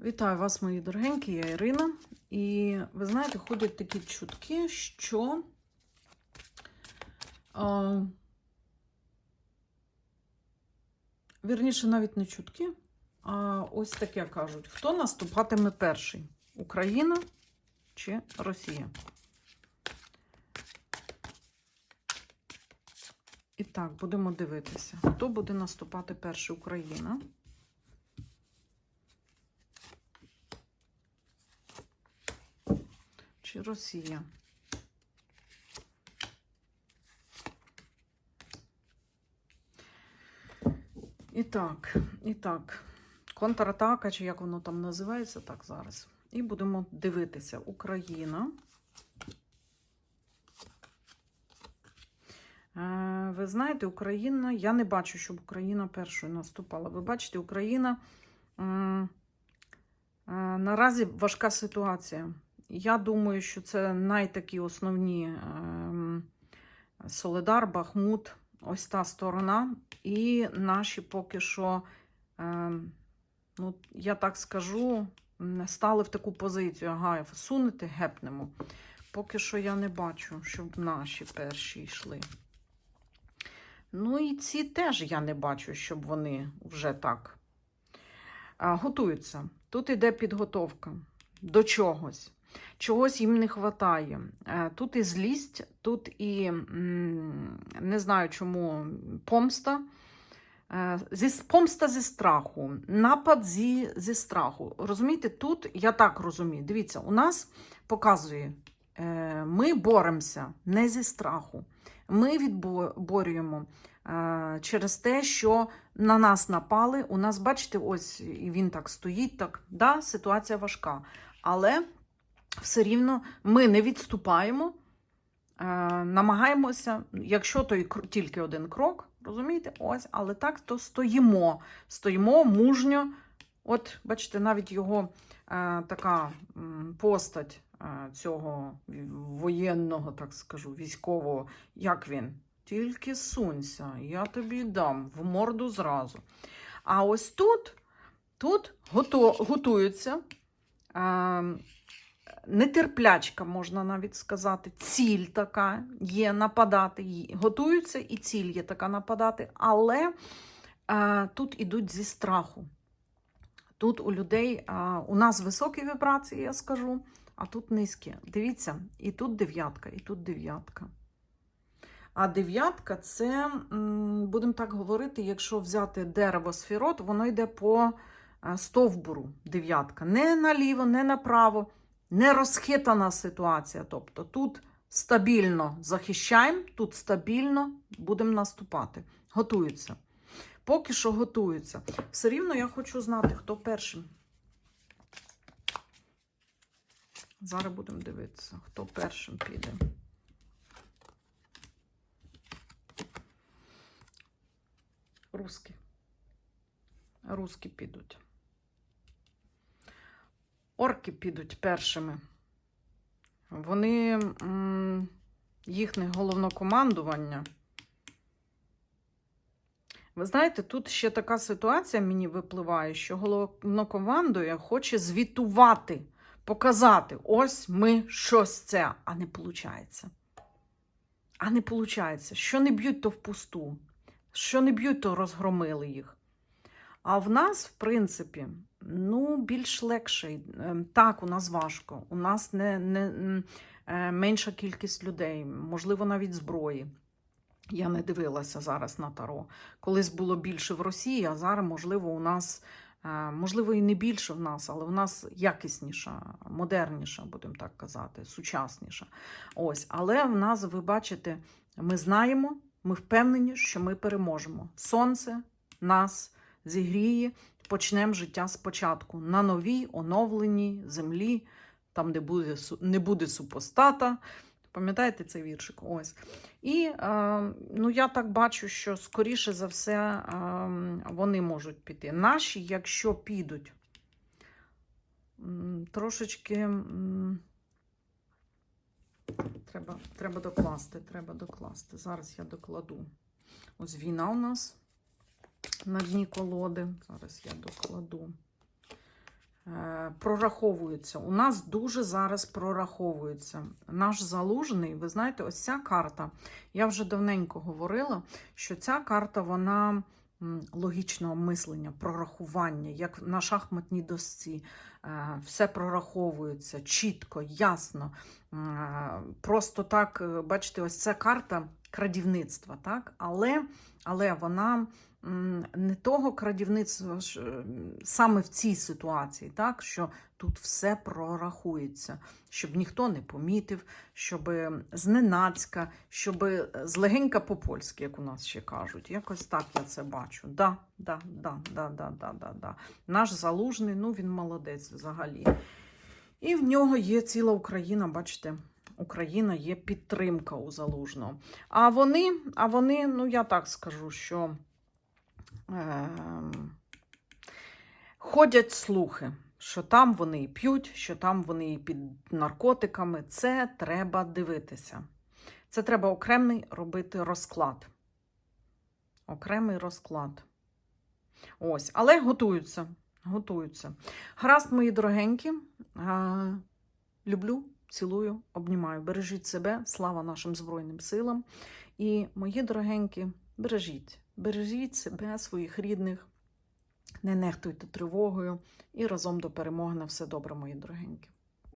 Вітаю вас, мої дорогенькі, я Ірина. І ви знаєте, ходять такі чутки, що а, вірніше, навіть не чутки, а ось таке кажуть: хто наступатиме перший? Україна чи Росія? І так, будемо дивитися, хто буде наступати перший Україна. Чи Росія? І так, і так, контратака, чи як воно там називається, так зараз. І будемо дивитися. Україна. Е, Ви знаєте, Україна, я не бачу, щоб Україна першою наступала. Ви бачите, Україна е, наразі важка ситуація. Я думаю, що це найтакі основні ем, Соледар, Бахмут, ось та сторона. І наші поки що, ем, ну, я так скажу, стали в таку позицію. Ага, сунути гепнемо. Поки що я не бачу, щоб наші перші йшли. Ну і ці теж я не бачу, щоб вони вже так а, готуються. Тут іде підготовка до чогось. Чогось їм не вистачає. Тут і злість, тут і не знаю чому помста. Е, помста зі страху, напад зі, зі страху. Розумієте, тут я так розумію. Дивіться, у нас показує, е, ми боремося не зі страху. Ми відборюємо е, через те, що на нас напали. У нас, бачите, ось він так стоїть. так, да, Ситуація важка. Але все рівно ми не відступаємо, е, намагаємося, якщо то тільки один крок, розумієте, ось, але так то стоїмо. Стоїмо мужньо. От, бачите, навіть його е, така постать е, цього воєнного, так скажу, військового, як він? Тільки сунься, я тобі дам в морду зразу. А ось тут, тут гото, готуються. Е, нетерплячка, можна навіть сказати, ціль така є нападати. Готуються і ціль є така нападати, але е, тут ідуть зі страху. Тут у людей, е, у нас високі вібрації, я скажу, а тут низькі. Дивіться, і тут дев'ятка, і тут дев'ятка. А дев'ятка це, будемо так говорити, якщо взяти дерево сферот, воно йде по е, стовбуру дев'ятка. Не наліво, не направо, не розхитана ситуація. Тобто тут стабільно захищаємо, тут стабільно будемо наступати. Готуються. Поки що готуються. Все рівно я хочу знати, хто першим. Зараз будемо дивитися, хто першим піде. Руски. Руски підуть. Орки підуть першими. Вони їхнє головнокомандування. Ви знаєте, тут ще така ситуація мені випливає, що головнокомандує хоче звітувати, показати, ось ми щось це, а не виходить. А не виходить. Що не б'ють, то впусту. Що не б'ють, то розгромили їх. А в нас, в принципі, ну, більш легше. Ем, Так, у нас важко. У нас не, не, е, менша кількість людей, можливо, навіть зброї. Я не дивилася зараз на таро. Колись було більше в Росії, а зараз, можливо, у нас, е, можливо, і не більше в нас, але у нас якісніша, модерніша, будемо так казати, сучасніша. Ось, але в нас, ви бачите, ми знаємо, ми впевнені, що ми переможемо. Сонце нас зігріє, почнемо життя спочатку на новій оновленій землі, там де буде, не буде супостата. Пам'ятаєте цей віршик? Ось. І е, ну, я так бачу, що скоріше за все е, вони можуть піти. Наші, якщо підуть, трошечки треба, треба докласти, треба докласти. Зараз я докладу. Ось війна у нас на дні колоди. Зараз я докладу. е, прораховуються. У нас дуже зараз прораховується. Наш залужний, ви знаєте, ось ця карта. Я вже давненько говорила, що ця карта вона логічного мислення, прорахування, як на шахматній досці. Е, Все прораховується чітко, ясно. Е, Просто так, бачите, ось ця карта крадівництва, так? Але, але вона не того крадівництва е, саме в цій ситуації, так? що тут все прорахується, щоб ніхто не помітив, щоб зненацька, щоб злегенька по-польськи, як у нас ще кажуть. Якось так я це бачу. Да, да, да, да, да, да, да, да. Наш залужний, ну він молодець взагалі. І в нього є ціла Україна, бачите. Україна є підтримка у залужного. А вони, а вони, ну я так скажу, що е, ходять слухи, що там вони і п'ють, що там вони і під наркотиками. Це треба дивитися. Це треба окремий робити розклад. Окремий розклад. Ось, але готуються. Готуються. Гаразд, мої дорогенькі. А, люблю, цілую, обнімаю. Бережіть себе, слава нашим Збройним силам. І, мої дорогенькі, бережіть, бережіть себе, своїх рідних, не нехтуйте тривогою і разом до перемоги на все добре, мої дорогенькі.